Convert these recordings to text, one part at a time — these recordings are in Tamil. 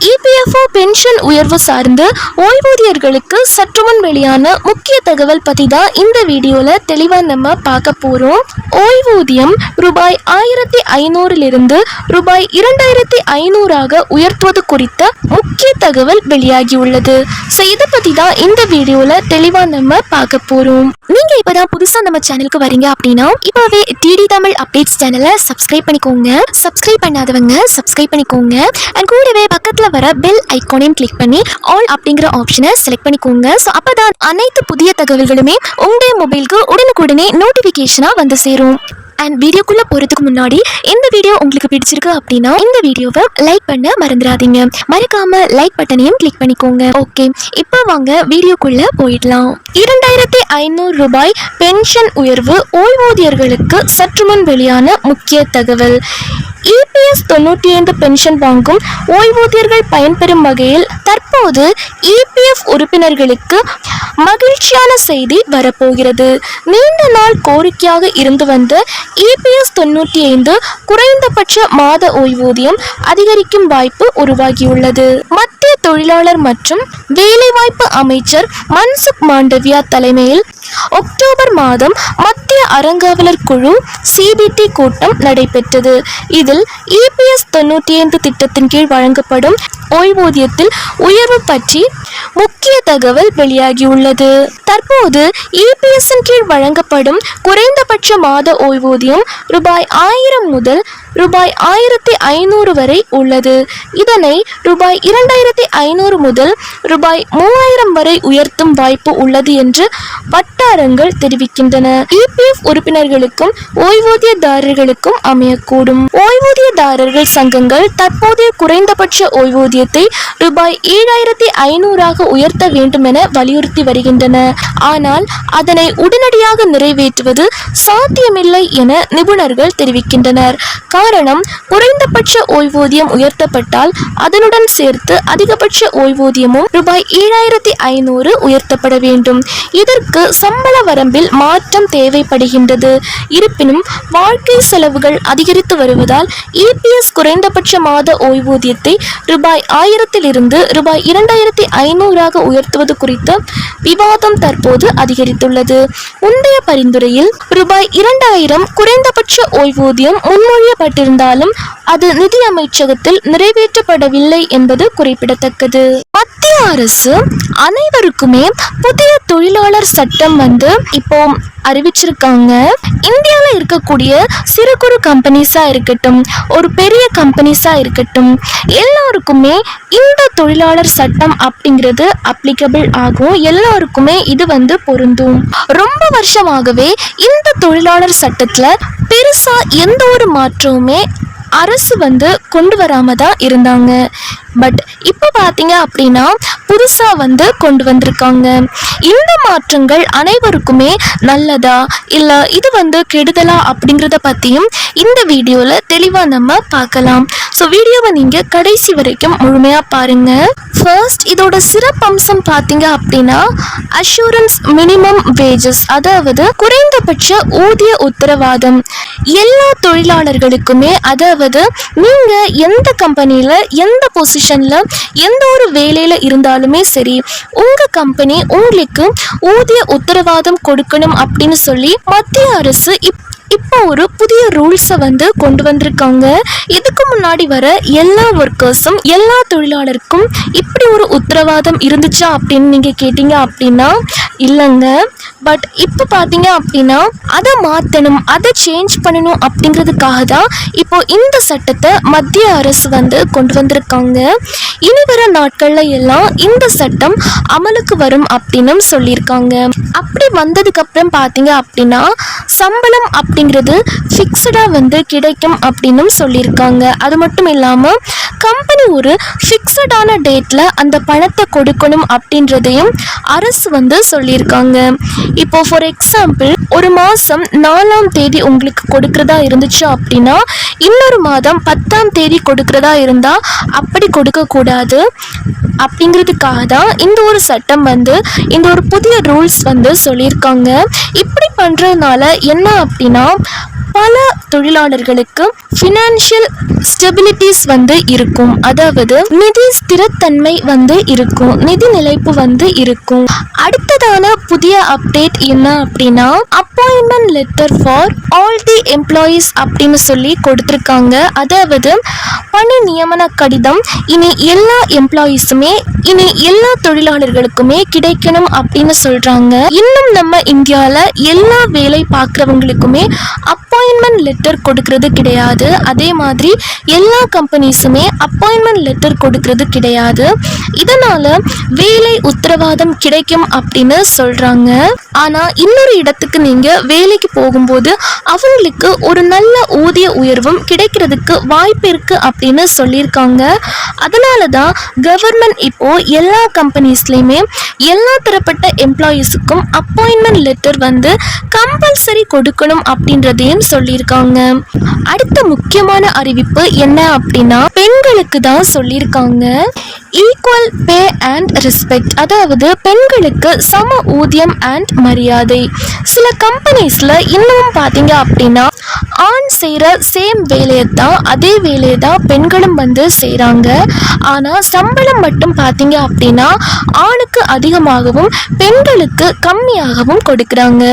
இபிஎஃப்ஓ பென்ஷன் உயர்வு சார்ந்து ஓய்வூதியர்களுக்கு சற்று முன் வெளியான முக்கிய தகவல் பற்றி தான் இந்த வீடியோவில் தெளிவாக நம்ம பார்க்க போகிறோம் ஓய்வூதியம் ரூபாய் ஆயிரத்தி ஐநூறிலிருந்து ரூபாய் இரண்டாயிரத்தி ஐநூறாக உயர்த்துவது குறித்த முக்கிய தகவல் வெளியாகியுள்ளது ஸோ இதை பற்றி தான் இந்த வீடியோவில் தெளிவாக நம்ம பார்க்க போகிறோம் நீங்கள் இப்போ தான் புதுசாக நம்ம சேனலுக்கு வரீங்க அப்படின்னா இப்போவே டிடி தமிழ் அப்டேட்ஸ் சேனலை சப்ஸ்கிரைப் பண்ணிக்கோங்க. சப்ஸ்கிரைப் பண்ணாதவங்க சப்ஸ்கிரைப் பண்ணிக்கோங்க. அண்ட் கூடவே பக்கத்தில் வர பெல் ஐக்கானையும் கிளிக் பண்ணி ஆல் அப்படிங்கிற ஆப்ஷனை செலக்ட் பண்ணிக்கோங்க. ஸோ அப்போ தான் அனைத்து புதிய தகவல்களுமே உங்களுடைய மொபைலுக்கு உடனுக்குடனே நோட்டிஃபிகேஷனாக வந்து சேரும். அண்ட் வீடியோக்குள்ளே போகிறதுக்கு முன்னாடி இந்த வீடியோ உங்களுக்கு பிடிச்சிருக்கு அப்படின்னா இந்த வீடியோவை லைக் பண்ண மறந்துடாதீங்க. மறக்காமல் லைக் பட்டனையும் கிளிக் பண்ணிக்கோங்க. ஓகே இப்போ வாங்க வீடியோக்குள்ளே போயிடலாம். இரண்டாயிரத்தி ஐநூறு ரூபாய் பென்ஷன் உயர்வு ஓய்வூதியர்களுக்கு சற்று முன் வெளியான முக்கிய தகவல். இபிஎஸ் தொண்ணூற்றி ஐந்து பென்ஷன் வாங்கும் ஓய்வூதியர்கள் பயன்பெறும் வகையில் தற்போது இபிஎஃப் உறுப்பினர்களுக்கு மகிழ்ச்சியான செய்தி வரப்போகிறது. நீண்ட நாள் கோரிக்கையாக இருந்து வந்த இபிஎஸ் தொண்ணூற்றி ஐந்து குறைந்தபட்ச மாத ஓய்வூதியம் அதிகரிக்கும் வாய்ப்பு உருவாகியுள்ளது. மத்திய தொழிலாளர் மற்றும் வேலைவாய்ப்பு அமைச்சர் மன்சுக் மாண்டவியா தலைமையில் அக்டோபர் மாதம் மத்திய அறங்காவலர் குழு சிபிடி கூட்டம் நடைபெற்றது. இதில் இபிஎஸ் தொண்ணூற்றி ஐந்து திட்டத்தின் கீழ் வழங்கப்படும் ஓய்வூதியத்தில் உயர்வு பற்றி முக்கிய தகவல் வெளியாகியுள்ளது. தற்போது இபிஎஸ் கீழ் வழங்கப்படும் குறைந்தபட்ச மாத ஓய்வூதியம் ரூபாய் ஆயிரம் முதல் ரூபாய் ஆயிரத்தி ஐநூறு வரை உள்ளது. இதனை ரூபாய் இரண்டாயிரத்தி ஐநூறு முதல் ரூபாய் மூவாயிரம் வரை உயர்த்தும் வாய்ப்பு உள்ளது என்று வட்டாரங்கள் தெரிவிக்கின்றன. இபிஎஃப் உறுப்பினர்களுக்கும் ஓய்வூதியதாரர்களுக்கும் அமையக்கூடும். ஓய்வூதியதாரர்கள் சங்கங்கள் தற்போதைய குறைந்தபட்ச ஊதியத்தை ரூபாய் ஏழாயிரத்தி ஐநூறாக உயர்த்த வேண்டும் என வலியுறுத்தி வருகின்றன. ஆனால் அதனை உடனடியாக நிறைவேற்றுவது சாத்தியமில்லை என நிபுணர்கள் தெரிவிக்கின்றனர். காரணம் குறைந்தபட்ச ஓய்வூதியம் உயர்த்தப்பட்டால் அதனுடன் சேர்த்து அதிகபட்ச ஓய்வூதியமும் ரூபாய் ஏழாயிரத்தி ஐநூறு உயர்த்தப்பட வேண்டும். இதற்கு சம்பள வரம்பில் மாற்றம் தேவைப்படுகின்றது. இருப்பினும் வாழ்க்கை செலவுகள் அதிகரித்து வருவதால் இபிஎஸ் குறைந்தபட்ச மாத ஓய்வூதியத்தை ரூபாய் ஆயிரத்திலிருந்து ரூபாய் இரண்டாயிரத்தி ஐநூறாக உயர்த்துவது குறித்த விவாதம் தற்போது அதிகரித்துள்ளது. முந்தைய பரிந்துரையில் ரூபாய் இரண்டாயிரம் குறைந்தபட்ச ஓய்வூதியம் முன்மொழியப்பட்டிருந்தாலும் அது நிதி அமைச்சகத்தில் நிறைவேற்றப்படவில்லை என்பது குறிப்பிடத்தக்கது. மத்திய அரசு அனைவருக்குமே புதிய தொழிலாளர் சட்டம் வந்து இப்போ அறிவிச்சிருக்காங்க. இந்தியாவில் இருக்கக்கூடிய சிறு குறு கம்பெனிஸாக இருக்கட்டும் ஒரு பெரிய கம்பெனிஸாக இருக்கட்டும் எல்லாருக்குமே இந்த தொழிலாளர் சட்டம் அப்படிங்கிறது அப்ளிகபிள் ஆகும். எல்லாருக்குமே இது வந்து பொருந்தும். ரொம்ப வருஷமாகவே இந்த தொழிலாளர் சட்டத்தில் பெருசாக எந்த ஒரு மாற்றமுமே அரசு வந்து கொண்டு வராமல் தான் இருந்தாங்க. பட் இப்போ பார்த்தீங்க அப்படின்னா புதுசாக வந்து கொண்டு வந்திருக்காங்க. இந்த மாற்றங்கள் அனைவருக்குமே நல்லதா? இல்லை இது வந்து கெடுதலா அப்படிங்கிறத பற்றியும் இந்த வீடியோவில் தெளிவாக நம்ம பார்க்கலாம். ஸோ வீடியோவை நீங்கள் கடைசி வரைக்கும் முழுமையாக பாருங்கள் ஃபர்ஸ்ட் இதோட சிறப்பம்சம் பார்த்தீங்க அப்படின்னா அஷூரன்ஸ் மினிமம் வேஜஸ் அதாவது குறைந்தபட்ச ஊதிய உத்தரவாதம். எல்லா தொழிலாளர்களுக்குமே அதாவது நீங்க எந்த கம்பெனியில எந்த பொசிஷன்ல எந்த ஒரு வேலையில இருந்தாலுமே சரி உங்க கம்பெனி உங்களுக்கு ஊதிய உத்தரவாதம் கொடுக்கணும் அப்படின்னு சொல்லி மத்திய அரசு இப் இப்போ ஒரு புதிய ரூல்ஸை வந்து கொண்டு வந்திருக்காங்க. இதுக்கு முன்னாடி வர எல்லா ஒர்க்கர்ஸும் எல்லா தொழிலாளருக்கும் இப்படி ஒரு உத்தரவாதம் இருந்துச்சா அப்படின்னு நீங்கள் கேட்டீங்க அப்படின்னா இல்லைங்க. பட் இப்போ பார்த்தீங்க அப்படின்னா அதை மாற்றணும் அதை சேஞ்ச் பண்ணணும் அப்படிங்கிறதுக்காக தான் இப்போ இந்த சட்டத்தை மத்திய அரசு வந்து கொண்டு வந்திருக்காங்க. இனி வர நாட்களில் எல்லாம் இந்த சட்டம் அமலுக்கு வரும் அப்படின்னு சொல்லியிருக்காங்க. அப்படி வந்ததுக்கப்புறம் பார்த்தீங்க அப்படின்னா சம்பளம் அப்படிங்கிறது ஃபிக்ஸடாக வந்து கிடைக்கும் அப்படின்னும் சொல்லியிருக்காங்க. அது மட்டும் இல்லாமல் கம்பெனி ஒரு ஃபிக்ஸடான டேட்டில் அந்த பணத்தை கொடுக்கணும் அப்படின்றதையும் அரசு வந்து சொல்லியிருக்காங்க. இப்போ ஃபார் எக்ஸாம்பிள் ஒரு மாதம் நாலாம் தேதி உங்களுக்கு கொடுக்கறதா இருந்துச்சு அப்படின்னா இன்னொரு மாதம் பத்தாம் தேதி கொடுக்கறதா இருந்தால் அப்படி கொடுக்கக்கூடாது அப்படிங்கிறதுக்காக தான் இந்த ஒரு சட்டம் வந்து இந்த ஒரு புதிய ரூல்ஸ் வந்து சொல்லியிருக்காங்க. இப்படி பண்ணுறதுனால என்ன அப்படின்னா பல தொழிலாளர்களுக்கு ஃபினான்ஷியல் ஸ்டெபிலிட்டிஸ் வந்து இருக்கும். அதாவது நிதி ஸ்திரத்தன்மை வந்து இருக்கும். நிதி நிலைப்பு வந்து இருக்கும். அடுத்ததான புதிய அப்டேட் என்ன அப்படின்னா appointment letter for all the employees அப்படின்னு சொல்லி கொடுத்துருக்காங்க. அதாவது பணி நியமன கடிதம் இனி எல்லா எம்ப்ளாயீஸுமே இனி எல்லா தொழிலாளர்களுக்குமே கிடைக்கணும் அப்படின்னு சொல்றாங்க. இன்னும் நம்ம இந்தியாவில் எல்லா வேலை பார்க்குறவங்களுக்குமே அப்பாயின்மெண்ட் லெட்டர் கொடுக்கறது கிடையாது. அதே மாதிரி எல்லா கம்பெனிஸுமே அப்பாயின்மெண்ட் லெட்டர் கொடுக்கறது கிடையாது. இதனால் வேலை உத்தரவாதம் கிடைக்கும் அப்படின்னு சொல்கிறாங்க ஆனால் இன்னொரு இடத்துக்கு நீங்கள் வேலைக்கு போகும்போது அவங்களுக்கு ஒரு நல்ல ஊதிய உயர்வும் கிடைக்கிறதுக்கு வாய்ப்பு இருக்குது அப்படின்னு சொல்லியிருக்காங்க. அதனால தான் கவர்மெண்ட் இப்போது எல்லா கம்பெனிஸ்லேயுமே எல்லா தரப்பட்ட எம்ப்ளாயீஸுக்கும் அப்பாயின்மெண்ட் லெட்டர் வந்து கம்பல்சரி கொடுக்கணும் அப்படின்றதையும் சொல்லியிருக்காங்க. அடுத்த முக்கியமான அறிவிப்பு என்ன அப்படின்னா பெண்களுக்கு தான் சொல்லியிருக்காங்க. ஈக்குவல் பே அண்ட் ரெஸ்பெக்ட் அதாவது பெண்களுக்கு சம ஊதியம் அண்ட் மரியாதை. சில கம்பெனிஸில் இன்னமும் பார்த்தீங்க அப்படின்னா ஆண் செய்கிற சேம் வேலையை தான் அதே வேலையை தான் பெண்களும் வந்து செய்கிறாங்க ஆனால் சம்பளம் மட்டும் பார்த்தீங்க அப்படின்னா ஆணுக்கு அதிகமாகவும் பெண்களுக்கு கம்மியாகவும் கொடுக்குறாங்க.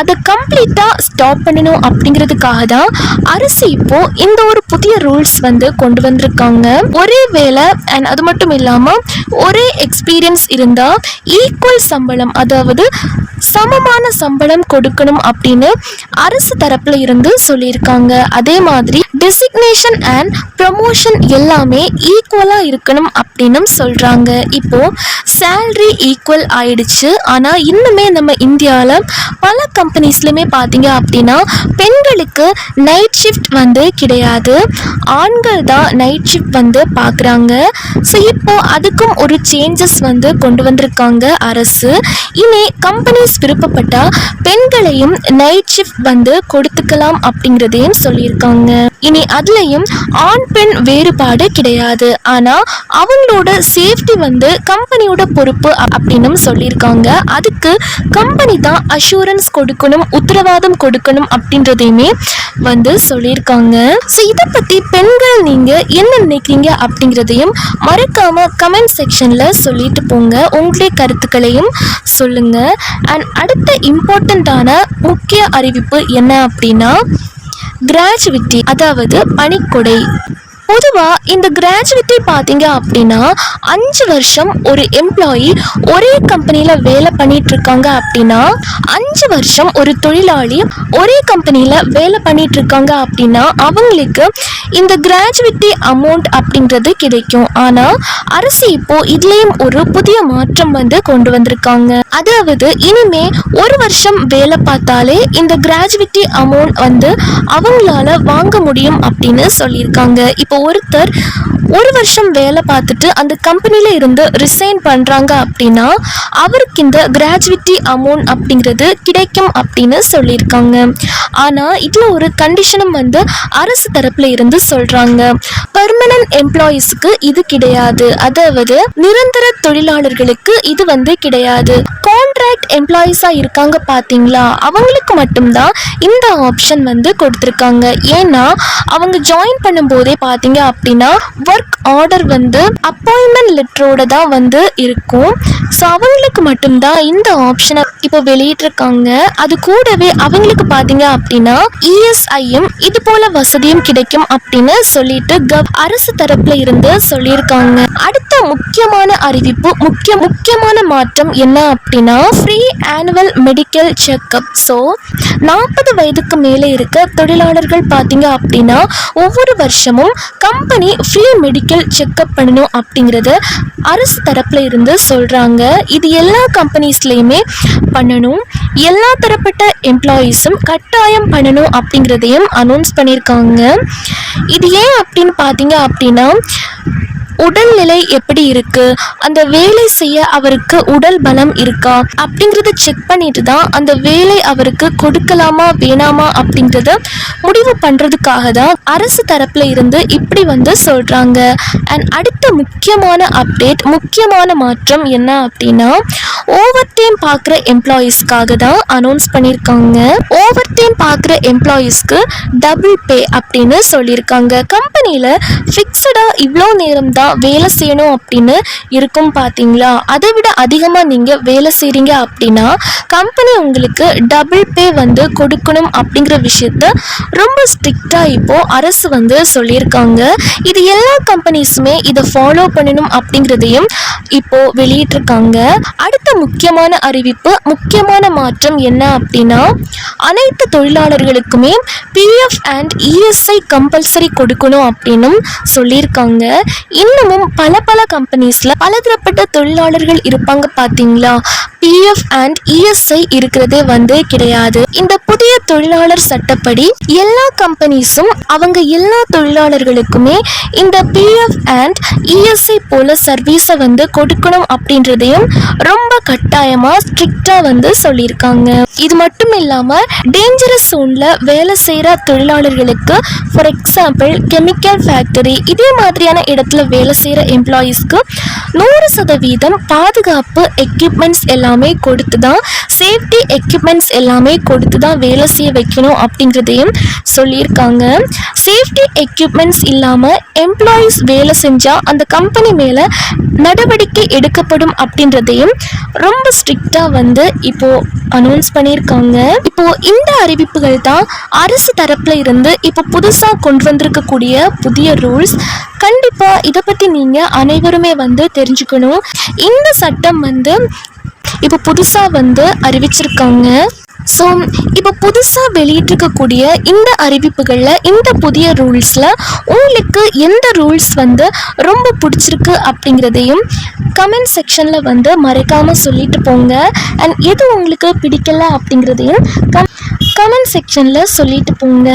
அதை கம்ப்ளீட்டாக ஸ்டாப் பண்ணணும் அப்படிங்கிறதுக்காக தான் அரசு இப்போ இந்த ஒரு புதிய ரூல்ஸ் வந்து கொண்டு வந்திருக்காங்க. ஒரே வேலை அண்ட் அது மட்டும் இல்லாமல் ஒரே எக்ஸ்பீரியன்ஸ் இருந்தால் ஈக்குவல் சம்பளம் அதாவது சமமான சம்பளம் கொடுக்கணும் அப்படின்னு அரசு தரப்பில் இருந்து சொல்லியிருக்காங்க. அதே மாதிரி டெசிக்னேஷன் அண்ட் ப்ரமோஷன் எல்லாமே ஈக்குவலாக இருக்கணும் அப்படின்னு சொல்கிறாங்க இப்போ சேல்ரி ஈக்குவல் ஆயிடுச்சு. ஆனால் இன்னுமே நம்ம இந்தியாவில் பல கம்பெனிஸ்லையுமே பார்த்தீங்க அப்படின்னா பெண் பெண்களுக்கு நைட் ஷிஃப்ட் வந்து கிடையாது. ஆண்கள் தான் நைட் ஷிஃப்ட் வந்து பார்க்குறாங்க. ஸோ இப்போ அதுக்கும் ஒரு சேஞ்சஸ் வந்து கொண்டு வந்திருக்காங்க அரசு. இனி கம்பெனிஸ் விருப்பப்பட்டால் பெண்களையும் நைட் ஷிஃப்ட் வந்து கொடுத்துக்கலாம் அப்படிங்கிறதையும் சொல்லியிருக்காங்க. இனி அதுலேயும் ஆண் பெண் வேறுபாடு கிடையாது. ஆனால் அவங்களோட சேஃப்டி வந்து கம்பெனியோட பொறுப்பு அப்படின்னு அப்படின்னும் சொல்லியிருக்காங்க. அதுக்கு கம்பெனி தான் அஷூரன்ஸ் கொடுக்கணும் உத்தரவாதம் கொடுக்கணும் அப்படின்றதையும் வந்து சொல்லியிருக்காங்க. ஸோ இதை பற்றி பெண்கள் நீங்கள் என்ன நினைக்கிறீங்க அப்படிங்கிறதையும் மறக்காமல் கமெண்ட் செக்ஷனில் சொல்லிட்டு போங்க. உங்களுடைய கருத்துக்களையும் சொல்லுங்க. அண்ட் அடுத்த இம்பார்ட்டண்ட்டான முக்கிய அறிவிப்பு என்ன அப்படின்னா கிராஜுவிட்டி அதாவது பனிக்கொடை பொதுவாக இந்த கிராஜுவேட்டை பார்த்தீங்க அப்படின்னா அஞ்சு வருஷம் ஒரு எம்ப்ளாயி ஒரே கம்பெனியில் வேலை பண்ணிட்டு இருக்காங்க அப்படின்னா அஞ்சு வருஷம் ஒரு தொழிலாளி ஒரே கம்பெனியில் வேலை பண்ணிட்டு இருக்காங்க அப்படின்னா அவங்களுக்கு இந்த கிராஜுவேட்டி அமௌண்ட் அப்படின்றது கிடைக்கும். ஆனால் அரசு இப்போ இதுலேயும் ஒரு புதிய மாற்றம் வந்து கொண்டு வந்திருக்காங்க. அதாவது இனிமே ஒரு வருஷம் வேலை பார்த்தாலே இந்த கிராஜுவேட்டி அமௌண்ட் வந்து அவங்களால வாங்க முடியும் அப்படின்னு சொல்லியிருக்காங்க. இப்போ ஒருத்தர் ஒரு வருஷம் வேலை பார்த்துட்டு அந்த கம்பெனியில் இருந்து ரிசைன் பண்ணுறாங்க அப்படின்னா அவருக்கு இந்த கிராஜுவிட்டி அமௌண்ட் அப்படிங்கிறது கிடைக்கும் அப்படின்னு சொல்லியிருக்காங்க. ஆனால் இதில் ஒரு கண்டிஷனும் வந்து அரசு தரப்பில் இருந்து சொல்கிறாங்க பர்மனன்ட் எம்ப்ளாயீஸுக்கு இது கிடையாது. அதாவது நிரந்தர தொழிலாளர்களுக்கு இது வந்து கிடையாது. கான்ட்ராக்ட் எம்ப்ளாயீஸாக இருக்காங்க பார்த்தீங்களா அவங்களுக்கு மட்டும்தான் இந்த ஆப்ஷன் வந்து கொடுத்துருக்காங்க. ஏன்னா அவங்க ஜாயின் பண்ணும்போதே பார்த்தீங்க அப்படின்னா ஒர்க் ஆர்டர் வந்து அப்பாயின்மெண்ட் லெட்டரோட தான் வந்து இருக்கும். ஸோ அவங்களுக்கு மட்டும்தான் இந்த ஆப்ஷனை இப்போ வெளியிட்டிருக்காங்க. அது கூடவே அவங்களுக்கு பார்த்தீங்க அப்படின்னா இஎஸ்ஐயும் இது போல வசதியும் கிடைக்கும் அப்படின்னு சொல்லிட்டு கவ் அரசு தரப்புல இருந்து சொல்லியிருக்காங்க. அடுத்த முக்கியமான அறிவிப்பு முக்கிய முக்கியமான மாற்றம் என்ன அப்படின்னா free annual medical checkup so நாற்பது வயதுக்கு மேலே இருக்க தொழிலாளர்கள் பார்த்தீங்க அப்படின்னா ஒவ்வொரு வருஷமும் கம்பெனி ஃப்ரீ மெடிக்கல் செக்கப் பண்ணணும் அப்படிங்கிறத அரசு தரப்பில் இருந்து சொல்கிறாங்க இது எல்லா கம்பெனிஸ்லேயுமே பண்ணணும். எல்லா தரப்பட்ட எம்ப்ளாயீஸும் கட்டாயம் பண்ணணும் அப்படிங்கிறதையும் அனௌன்ஸ் பண்ணியிருக்காங்க. இது ஏன் அப்படின்னு பார்த்தீங்க அப்படின்னா உடல்நிலை எப்படி இருக்கு? அந்த வேலை செய்ய அவருக்கு உடல் பலம் இருக்கா? அப்படிங்கிறத செக் பண்ணிட்டு தான் அந்த வேலை அவருக்கு கொடுக்கலாமா வேணாமா அப்படின்றத முடிவு பண்றதுக்காக தான் அரசு தரப்புல இருந்து இப்படி வந்து சொல்றாங்க. அண்ட் அடுத்த முக்கியமான அப்டேட் முக்கியமான மாற்றம் என்ன அப்படின்னா ஓவர் டைம் பார்க்குற எம்ப்ளாயீஸ்க்காக தான் அனௌன்ஸ் பண்ணியிருக்காங்க ஓவர் டைம் பார்க்குற எம்ப்ளாயீஸ்க்கு டபுள் பே அப்படின்னு சொல்லியிருக்காங்க கம்பெனியில் ஃபிக்ஸடாக இவ்வளோ நேரம் தான் வேலை செய்யணும் அப்படின்னு இருக்கும் பார்த்தீங்களா அதை விட அதிகமாக நீங்கள் வேலை செய்கிறீங்க அப்படின்னா கம்பெனி உங்களுக்கு டபுள் பே வந்து கொடுக்கணும் அப்படிங்கிற விஷயத்த ரொம்ப ஸ்ட்ரிக்டாக இப்போது அரசு வந்து சொல்லியிருக்காங்க. இது எல்லா கம்பெனிஸுமே இதை ஃபாலோ பண்ணணும் அப்படிங்கிறதையும் இப்போது வெளியிட்டிருக்காங்க. அடுத்த முக்கியமான அறிவிப்பு முக்கியமான மாற்றம் என்ன அப்படின்னா அனைத்து தொழிலாளர்களுக்குமே பிஎஃப் அண்ட் இஎஸ்ஐ கம்பல்சரி கொடுக்கணும் அப்படின்னும் சொல்லியிருக்காங்க. இன்னமும் பல பல கம்பெனிஸ்ல பலதரப்பட்ட தொழிலாளர்கள் இருப்பாங்க பாத்தீங்களா? பிஎஃப் அண்ட் இஎஸ்ஐ இருக்கிறதே வந்து கிடையாது. இந்த புதிய தொழிலாளர் சட்டப்படி எல்லா கம்பெனிஸும் அவங்க எல்லா தொழிலாளர்களுக்குமே இந்த பிஎஃப் அண்ட் இஎஸ்ஐ போல சர்வீஸை வந்து கொடுக்கணும் அப்படின்றதையும் ரொம்ப கட்டாயமாக ஸ்ட்ரிக்டாக வந்து சொல்லியிருக்காங்க. இது மட்டும் இல்லாமல் டேஞ்சரஸ் சோனில் வேலை செய்கிற தொழிலாளர்களுக்கு ஃபார் எக்ஸாம்பிள் கெமிக்கல் ஃபேக்டரி இதே மாதிரியான இடத்துல வேலை செய்கிற எம்ப்ளாயீஸ்க்கு நூறு சதவீதம் பாதுகாப்பு எக்யூப்மெண்ட்ஸ் எல்லாம் எல்லாமே கொடுத்து தான் சேஃப்டி எக்யூப்மெண்ட்ஸ் எல்லாமே கொடுத்து தான் வேலை செய்ய வைக்கணும் அப்படிங்கிறதையும் சொல்லியிருக்காங்க. சேஃப்டி எக்யூப்மெண்ட்ஸ் இல்லாமல் எம்ப்ளாயீஸ் வேலை செஞ்சால் அந்த கம்பெனி மேலே நடவடிக்கை எடுக்கப்படும் அப்படின்றதையும் ரொம்ப ஸ்ட்ரிக்டாக வந்து இப்போது அனௌன்ஸ் பண்ணியிருக்காங்க. இப்போ இந்த அறிவிப்புகள் தான் அரசு தரப்பில் இருந்து இப்போ புதுசாக கொண்டு வந்திருக்கக்கூடிய புதிய ரூல்ஸ் கண்டிப்பாக இதை பற்றி நீங்கள் அனைவருமே வந்து தெரிஞ்சுக்கணும். இந்த சட்டம் வந்து இப்போ புதுசாக வந்து அறிவிச்சிருக்காங்க. ஸோ இப்போ புதுசாக வெளியிட்டிருக்கக்கூடிய இந்த அறிவிப்புகளில் இந்த புதிய ரூல்ஸில் உங்களுக்கு எந்த ரூல்ஸ் வந்து ரொம்ப பிடிச்சிருக்கு அப்படிங்கிறதையும் கமெண்ட் செக்ஷனில் வந்து மறைக்காமல் சொல்லிட்டு போங்க. அண்ட் எது உங்களுக்கு பிடிக்கல அப்படிங்கிறதையும் கம் கமெண்ட் செக்ஷனில் சொல்லிட்டு போங்க.